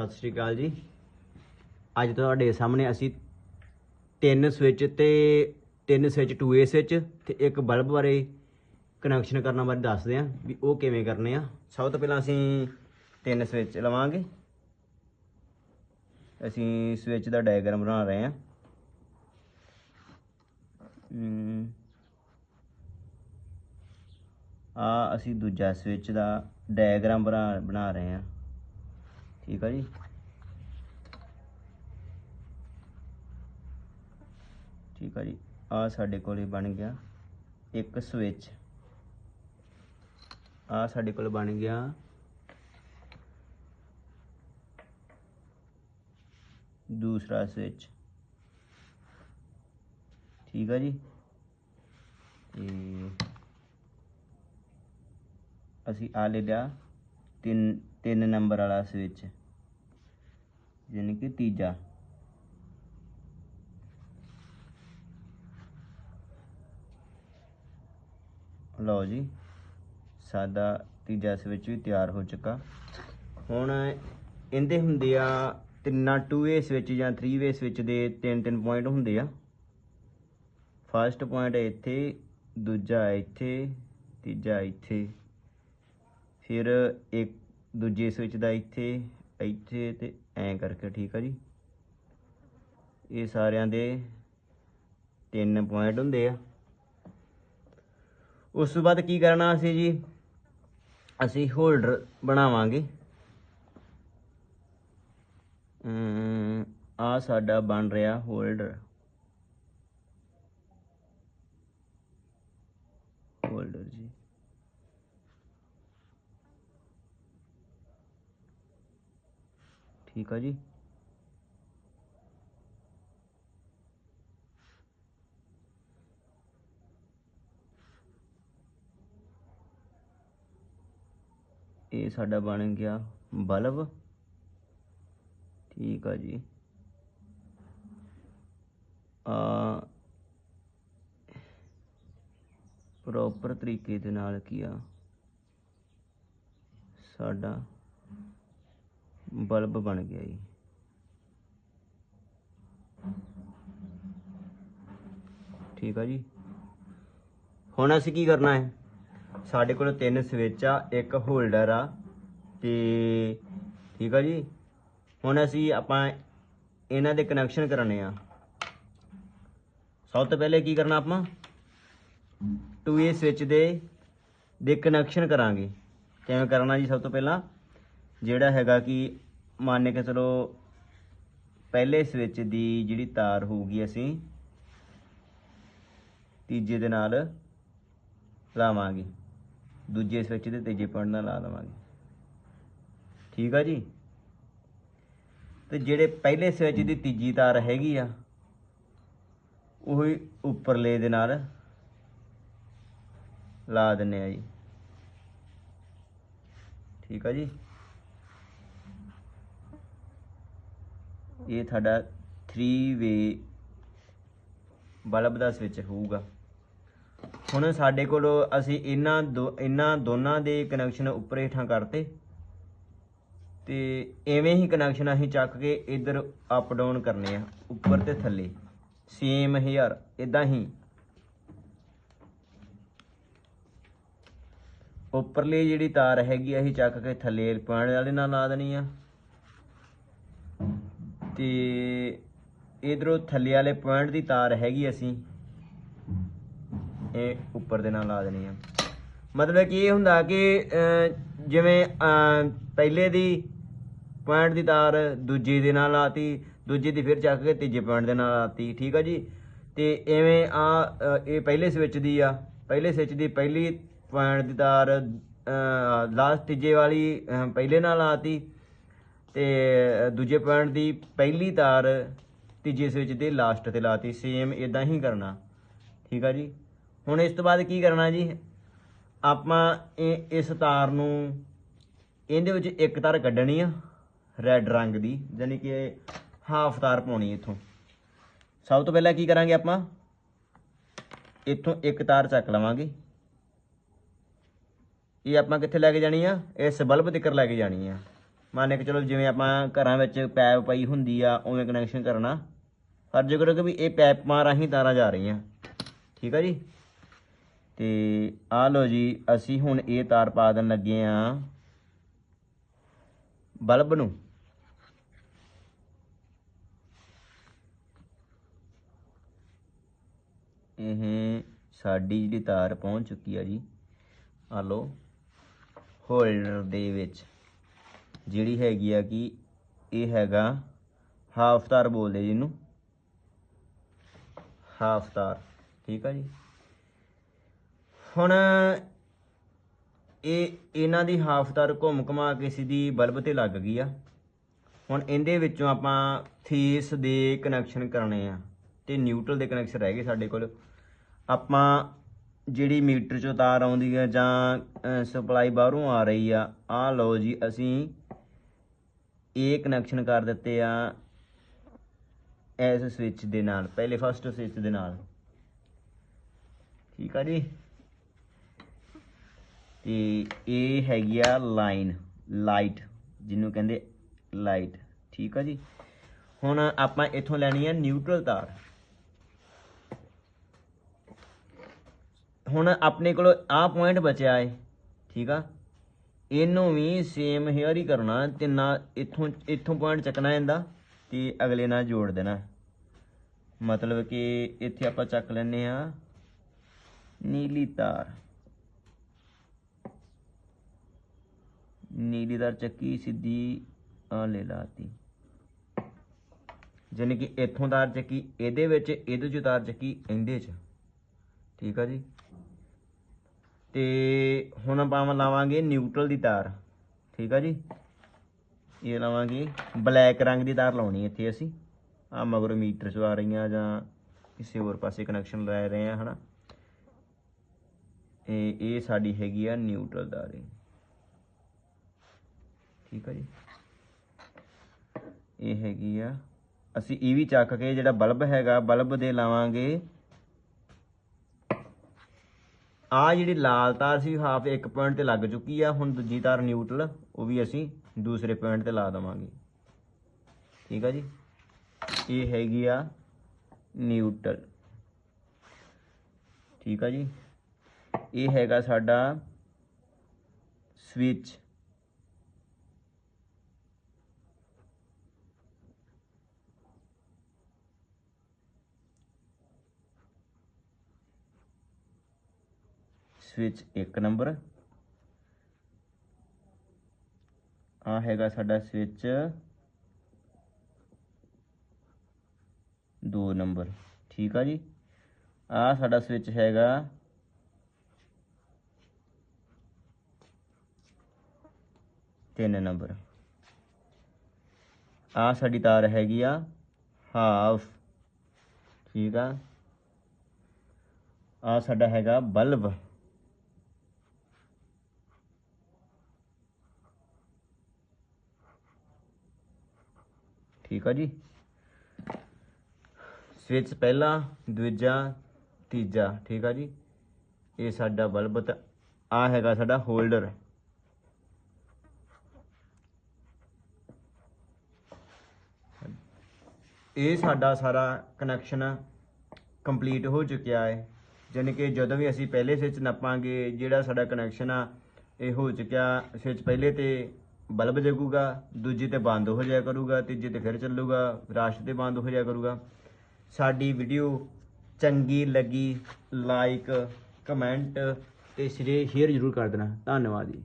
ਸਤਿ ਸ਼੍ਰੀ ਅਕਾਲ ਜੀ। ਅੱਜ ਤੁਹਾਡੇ ਸਾਹਮਣੇ ਅਸੀਂ ਤਿੰਨ ਸਵਿਚ ਤੇ ਤਿੰਨ ਸਵਿਚ 2A ਸਵਿਚ ਤੇ ਇੱਕ ਬਲਬ ਬਾਰੇ ਕਨੈਕਸ਼ਨ ਕਰਨ ਬਾਰੇ ਦੱਸਦੇ ਹਾਂ ਵੀ ਉਹ ਕਿਵੇਂ ਕਰਨੇ ਆ। ਸਭ ਤੋਂ ਪਹਿਲਾਂ ਅਸੀਂ ਤਿੰਨ ਸਵਿਚ ਲਵਾਂਗੇ। ਅਸੀਂ ਸਵਿਚ ਦਾ ਡਾਇਗਰਾਮ ਬਣਾ ਰਹੇ ਹਾਂ। ਆ ਅਸੀਂ ਦੂਜਾ ਸਵਿਚ ਦਾ ਡਾਇਗਰਾਮ ਬਣਾ ਬਣਾ ਰਹੇ ਹਾਂ। ਠੀਕ ਆ ਜੀ ਠੀਕ ਆ ਜੀ। ਆ ਸਾਡੇ ਕੋਲੇ ਬਣ ਗਿਆ ਇੱਕ ਸਵਿਚ। ਆ ਸਾਡੇ ਕੋਲ ਬਣ ਗਿਆ ਦੂਸਰਾ ਸਵਿਚ। ਠੀਕ ਆ ਜੀ। ਤੇ ਅਸੀਂ ਆ ਲੈ ਲਿਆ ਤਿੰਨ ਤਿੰਨ ਨੰਬਰ ਵਾਲਾ ਸਵਿਚ। ਯਾਨੀ ਕਿ ਤੀਜਾ। ਲਓ ਜੀ, ਸਾਡਾ ਤੀਜਾ ਸਵਿਚ ਵੀ ਤਿਆਰ ਹੋ ਚੁੱਕਾ। ਹੁਣ ਇਹਦੇ ਹੁੰਦੇ ਆ ਤਿੰਨਾਂ 2A ਸਵਿਚ ਜਾਂ 3A ਸਵਿਚ ਦੇ ਤਿੰਨ ਤਿੰਨ ਪੁਆਇੰਟ ਹੁੰਦੇ ਆ। ਫਰਸਟ ਪੁਆਇੰਟ ਇੱਥੇ, ਦੂਜਾ ਇੱਥੇ, ਤੀਜਾ ਇੱਥੇ। ਫਿਰ ਇੱਕ ਦੂਜੇ ਸਵਿਚ ਦਾ ਇੱਥੇ ਇੱਥੇ ਤੇ ਐਂ ਕਰਕੇ, ਠੀਕ ਆ ਜੀ? ਇਹ ਸਾਰਿਆਂ ਦੇ ਤਿੰਨ ਪੁਆਇੰਟ ਹੁੰਦੇ ਆ। ਉਸ ਤੋਂ ਬਾਅਦ ਕੀ ਕਰਨਾ ਅਸੀਂ ਜੀ? ਅਸੀਂ ਹੋਲਡਰ ਬਣਾਵਾਂਗੇ। ਆ ਸਾਡਾ ਬਣ ਰਿਹਾ ਹੋਲਡਰ ਹੋਲਡਰ ਜੀ। ਠੀਕ ਆ ਜੀ। ਇਹ ਸਾਡਾ ਬਣ ਗਿਆ ਬਲਬ। ਠੀਕ ਆ ਜੀ। ਆ ਪ੍ਰੋਪਰ ਤਰੀਕੇ ਦੇ ਨਾਲ ਕੀ ਆ? ਸਾਡਾ ਬਲਬ ਬਣ ਗਿਆ ਜੀ। ਠੀਕ ਆ ਜੀ। ਹੁਣ ਅਸੀਂ ਕੀ ਕਰਨਾ ਹੈ? ਸਾਡੇ ਕੋਲ ਤਿੰਨ ਸਵਿਚ ਆ, ਇੱਕ ਹੋਲਡਰ ਆ ਤੇ ਠੀਕ ਆ ਜੀ। ਹੁਣ ਅਸੀਂ ਆਪਾਂ ਇਹਨਾਂ ਦੇ ਕਨੈਕਸ਼ਨ ਕਰਾਣੇ ਆ। ਸਭ ਤੋਂ ਪਹਿਲੇ ਕੀ ਕਰਨਾ ਆਪਾਂ? 2A ਸਵਿਚ ਦੇ ਦੇ ਕਨੈਕਸ਼ਨ ਕਰਾਂਗੇ। ਕਿਵੇਂ ਕਰਨਾ ਜੀ ਸਭ ਤੋਂ ਪਹਿਲਾਂ? ਜਿਹੜਾ ਹੈਗਾ ਕਿ ਮੰਨ ਕੇ ਚਲੋ ਪਹਿਲੇ ਸਵਿਚ ਦੀ ਜਿਹੜੀ ਤਾਰ ਹੋਊਗੀ ਅਸੀਂ, ਤੀਜੇ ਦੇ ਨਾਲ ਲਾਵਾਂਗੇ। ਦੂਜੇ ਸਵਿਚ ਦੇ ਤੀਜੇ ਪੁਆਇੰਟ ਨਾਲ ਲਾ ਲਵਾਂਗੇ ਠੀਕ ਆ ਜੀ? ਤੇ ਜਿਹੜੇ ਪਹਿਲੇ ਸਵਿਚ ਦੀ ਤੀਜੀ ਤਾਰ ਹੈਗੀ ਆ, ਉਹੀ ਉੱਪਰਲੇ ਦੇ ਨਾਲ ਲਾ ਦਿੰਨੇ ਆ ਜੀ। ਠੀਕ ਆ ਜੀ? ਇਹ ਤੁਹਾਡਾ 3 ਵੇ ਬਲਬ ਦਾ ਸਵਿਚ ਹੋਊਗਾ। ਹੁਣ ਸਾਡੇ ਕੋਲ ਅਸੀਂ ਇਹਨਾਂ ਦੋ, ਇਹਨਾਂ ਦੋਨਾਂ ਦੇ ਕਨੈਕਸ਼ਨ ਉੱਪਰ ਹੇਠਾਂ ਕਰਤੇ। ਤੇ ਐਵੇਂ ਹੀ ਕਨੈਕਸ਼ਨ ਅਸੀਂ ਚੱਕ ਕੇ ਇਧਰ ਅਪ ਡਾਊਨ ਕਰਨੇ ਆ, ਉੱਪਰ ਤੇ ਥੱਲੇ। ਸੇਮ ਹੇਅਰ ਇਦਾਂ ਹੀ। ਉੱਪਰਲੀ ਜਿਹੜੀ ਤਾਰ ਹੈਗੀ ਅਸੀਂ ਚੱਕ ਕੇ ਥੱਲੇ ਪੁਆਇੰਟ ਵਾਲੇ ਨਾਲ ਲਾ ਦੇਣੀ ਆ। ਤੇ ਇਧਰੋਂ ਥੱਲੇ ਵਾਲੇ ਪੁਆਇੰਟ ਦੀ ਤਾਰ ਹੈਗੀ ਅਸੀਂ। ਇਹ ਉੱਪਰ ਦੇ ਨਾਲ ਲਾ ਦੇਣੀ ਆ। ਮਤਲਬ ਕਿ ਇਹ ਹੁੰਦਾ ਕਿ ਜਿਵੇਂ ਪਹਿਲੇ ਦੀ ਪੁਆਇੰਟ ਦੀ ਤਾਰ ਦੂਜੇ ਦੇ ਨਾਲ ਲਾਤੀ, ਦੂਜੇ ਦੀ ਫਿਰ ਚੱਕ ਕੇ ਤੀਜੇ ਪੁਆਇੰਟ ਦੇ ਨਾਲ ਲਾਤੀ, ਠੀਕ ਆ ਜੀ? ਤੇ ਐਵੇਂ ਆ ਇਹ ਪਹਿਲੇ ਸਵਿਚ ਦੀ ਆ। ਪਹਿਲੇ ਸਵਿਚ ਦੀ ਪਹਿਲੀ ਪੁਆਇੰਟ ਦੀ ਤਾਰ ਲਾਸਟ ਤੀਜੇ ਵਾਲੀ ਪਹਿਲੇ ਨਾਲ ਲਾਤੀ। ਤੇ ਦੂਜੇ ਪੁਆਇੰਟ ਦੀ ਪਹਿਲੀ ਤਾਰ ਤੀਜੇ ਸਵਿਚ ਦੇ ਲਾਸਟ ਤੇ ਲਾਤੀ ਸੇਮ ਇਦਾਂ ਹੀ ਕਰਨਾ। ਠੀਕ ਆ ਜੀ? ਹੁਣ ਇਸ ਤੋਂ ਬਾਅਦ ਕੀ ਕਰਨਾ ਜੀ? ਆਪਾਂ ਇਹ ਇਸ ਤਾਰ ਨੂੰ ਇਹਦੇ ਵਿੱਚ ਇੱਕ ਤਾਰ ਕੱਢਣੀ ਆ ਰੈੱਡ ਰੰਗ ਦੀ ਯਾਨੀ ਕਿ ਹਾਫ ਤਾਰ ਪਾਉਣੀ ਇੱਥੋਂ। ਸਭ ਤੋਂ ਪਹਿਲਾਂ ਕੀ ਕਰਾਂਗੇ ਆਪਾਂ? ਇੱਥੋਂ ਇੱਕ ਤਾਰ ਚੱਕ ਲਵਾਂਗੇ। ਇਹ ਆਪਾਂ ਕਿੱਥੇ ਲੈ ਕੇ ਜਾਣੀ ਆ? ਇਸ ਬਲਬ ਤਿੱਕਰ ਲੈ ਕੇ ਜਾਣੀ ਆ। ਮੰਨ ਕੇ ਚਲੋ ਜਿਵੇਂ ਆਪਾਂ ਘਰਾਂ ਵਿੱਚ ਪੈਪ ਪਈ ਹੁੰਦੀ ਆ, ਉਵੇਂ ਕਨੈਕਸ਼ਨ ਕਰਨਾ। ਫਰਜ਼ ਕਰੋ ਕਿ ਵੀ ਇਹ ਪੈਪਾਂ ਰਾਹੀਂ ਤਾਰਾਂ ਜਾ ਰਹੀਆਂ। ਠੀਕ ਆ ਜੀ? ਤੇ ਆ ਲਓ ਜੀ, ਅਸੀਂ ਹੁਣ ਇਹ ਤਾਰ ਪਾ ਦੇਣ ਲੱਗੇ ਆ ਬਲਬ ਨੂੰ। ਇਹ ਸਾਡੀ ਜਿਹੜੀ ਤਾਰ ਪਹੁੰਚ ਚੁੱਕੀ ਆ ਜੀ। ਆ ਲਓ, ਹੋਲਡਰ ਦੇ ਵਿੱਚ। ਜਿਹੜੀ ਹੈਗੀ ਆ ਕਿ ਇਹ ਹੈਗਾ ਹਾਫ ਤਾਰ ਬੋਲਦੇ ਜੀ ਇਹਨੂੰ ਹਾਫ ਤਾਰ ਠੀਕ ਆ ਜੀ। ਹੁਣ ਇਹ ਇਹਨਾਂ ਦੀ ਹਾਫ ਤਾਰ ਘੁੰਮ ਘਮਾ ਕੇ ਸਿੱਧੀ ਬਲਬ ਤੇ ਲੱਗ ਗਈ ਆ। ਹੁਣ ਇਹਦੇ ਵਿੱਚੋਂ ਆਪਾਂ ਫੇਸ ਦੇ ਕਨੈਕਸ਼ਨ ਕਰਨੇ ਆ ਤੇ ਨਿਊਟਰਲ ਦੇ ਕਨੈਕਸ਼ਨ ਰਹਿ ਗਏ ਸਾਡੇ ਕੋਲ। ਆਪਾਂ ਜਿਹੜੀ ਮੀਟਰ ਚੋਂ ਤਾਰ ਆਉਂਦੀ ਆ ਜਾਂ ਸਪਲਾਈ ਬਾਹਰੋਂ ਆ ਰਹੀ ਆ ਆ ਲਓ ਜੀ, ਅਸੀਂ ਇਹ ਕਨੈਕਸ਼ਨ ਕਰ ਦਿੱਤੇ ਆ ਇਸ ਸਵਿਚ ਦੇ ਨਾਲ, ਪਹਿਲੇ ਫਸਟ ਸਵਿਚ ਦੇ ਨਾਲ। ਠੀਕ ਆ ਜੀ? ਤੇ ਇਹ ਹੈਗੀ ਆ ਲਾਈਨ ਲਾਈਟ ਜਿਹਨੂੰ ਕਹਿੰਦੇ ਲਾਈਟ ਠੀਕ ਆ ਜੀ? ਹੁਣ ਆਪਾਂ ਇੱਥੋਂ ਲੈਣੀ ਆ ਨਿਊਟਰਲ ਤਾਰ। ਹੁਣ ਆਪਣੇ ਕੋਲ ਆਹ ਪੁਆਇੰਟ ਬਚਿਆ ਏ। ਠੀਕ ਆ? ਇਹਨੂੰ ਵੀ ਸੇਮ ਹੇਅਰ ਹੀ ਕਰਨਾ ਤੇ ਨਾ ਇੱਥੋਂ ਇੱਥੋਂ ਪੁਆਇੰਟ ਚੱਕਣਾ ਇਹਦਾ ਤੇ ਅਗਲੇ ਨਾਲ ਜੋੜ ਦੇਣਾ। ਮਤਲਬ ਕਿ ਇੱਥੇ ਆਪਾਂ ਚੱਕ ਲੈਨੇ ਆ ਨੀਲੀ ਤਾਰ। ਨੀਲੀ ਤਾਰ ਚੱਕੀ, ਸਿੱਧੀ ਆ ਲੈ ਲਾਤੀ। ਜਾਣੀ ਕਿ ਇੱਥੋਂ ਤਾਰ ਚੱਕੀ, ਇਹਦੇ ਵਿੱਚ, ਇਹਦੇ ਚ ਤਾਰ ਚੱਕੀ, ਇਹਦੇ ਚ। ਠੀਕ ਆ ਜੀ? ਤੇ ਹੁਣ ਆਪਾਂ ਲਾਵਾਂਗੇ ਨਿਊਟਰਲ ਦੀ ਤਾਰ। ਠੀਕ ਆ ਜੀ? ਇਹ ਲਾਵਾਂਗੇ ਬਲੈਕ ਰੰਗ ਦੀ ਤਾਰ ਲਾਉਣੀ ਇੱਥੇ ਅਸੀਂ। ਆ ਮਗਰ ਮੀਟਰ ਚ ਆ ਰਹੀਆਂ ਜਾਂ ਕਿਸੇ ਹੋਰ ਪਾਸੇ ਕਨੈਕਸ਼ਨ ਲੈ ਰਹੇ ਆ, ਹਨਾ? ਇਹ ਇਹ ਸਾਡੀ ਹੈਗੀ ਆ ਨਿਊਟਰਲ ਤਾਰ ਠੀਕ ਆ ਜੀ? ਇਹ ਹੈਗੀ ਆ। ਅਸੀਂ ਇਹ ਵੀ ਚੱਕ ਕੇ ਜਿਹੜਾ ਬਲਬ ਹੈਗਾ, ਬਲਬ ਦੇ ਲਾਵਾਂਗੇ ਆ ਜਿਹੜੀ ਲਾਲ ਤਾਰ ਸੀ ਹਾਫ ਇੱਕ ਪੁਆਇੰਟ ਤੇ ਲੱਗ ਚੁੱਕੀ ਆ। ਹੁਣ ਦੂਜੀ ਤਾਰ ਨਿਊਟਰਲ ਉਹ ਵੀ ਅਸੀਂ ਦੂਸਰੇ ਪੁਆਇੰਟ ਤੇ ਲਾ ਦਵਾਂਗੇ। ਠੀਕ ਆ ਜੀ? ਇਹ ਹੈਗੀ ਆ ਨਿਊਟਰਲ ਠੀਕ ਆ ਜੀ? ਇਹ ਹੈਗਾ ਸਾਡਾ ਸਵਿਚ ਸਵਿਚ 1 ਨੰਬਰ ਆ ਹੈਗਾ ਸਾਡਾ ਸਵਿਚ 2 ਨੰਬਰ ਠੀਕ ਆ ਜੀ ਆ ਸਾਡਾ ਸਵਿਚ ਹੈਗਾ ਤਿੰਨ ਨੰਬਰ ਆ ਸਾਡੀ ਤਾਰ ਹੈਗੀ ਆ ਹਾਫ ਠੀਕ ਆ ਆ ਸਾਡਾ ਹੈਗਾ ਬਲਬ ਠੀਕ ਆ ਜੀ। ਸਵਿਚ ਪਹਿਲਾ, ਦੂਜਾ, ਤੀਜਾ, ਠੀਕ ਆ ਜੀ। ਇਹ ਸਾਡਾ ਬਲਬ ਤੇ ਆ ਹੈਗਾ ਸਾਡਾ ਹੋਲਡਰ। ਇਹ ਸਾਡਾ ਸਾਰਾ ਕਨੈਕਸ਼ਨ ਕੰਪਲੀਟ ਹੋ ਚੁੱਕਿਆ ਹੈ। ਯਾਨੀ ਕਿ ਜਦੋਂ ਵੀ ਅਸੀਂ ਪਹਿਲੇ ਸਵਿਚ ਨੱਪਾਂਗੇ, ਜਿਹੜਾ ਸਾਡਾ ਕਨੈਕਸ਼ਨ ਆ, ਇਹ ਹੋ ਚੁੱਕਿਆ ਸਵਿਚ ਪਹਿਲੇ ਤੇ ਬਲਬ ਜਗੂਗਾ, ਦੂਜੀ ਤੇ ਬੰਦ ਹੋ ਜਾਇਆ ਕਰੂਗਾ, ਤੀਜੇ ਤੇ ਫਿਰ ਚੱਲੂਗਾ ਰਾਸ਼ ਤੇ ਬੰਦ ਹੋ ਜਾਇਆ ਕਰੂਗਾ। ਸਾਡੀ ਵੀਡੀਓ ਚੰਗੀ ਲੱਗੀ ਲਾਈਕ ਕਮੈਂਟ ਤੇ ਸ਼ੇਅਰ ਜ਼ਰੂਰ ਕਰ ਦੇਣਾ। ਧੰਨਵਾਦ ਜੀ।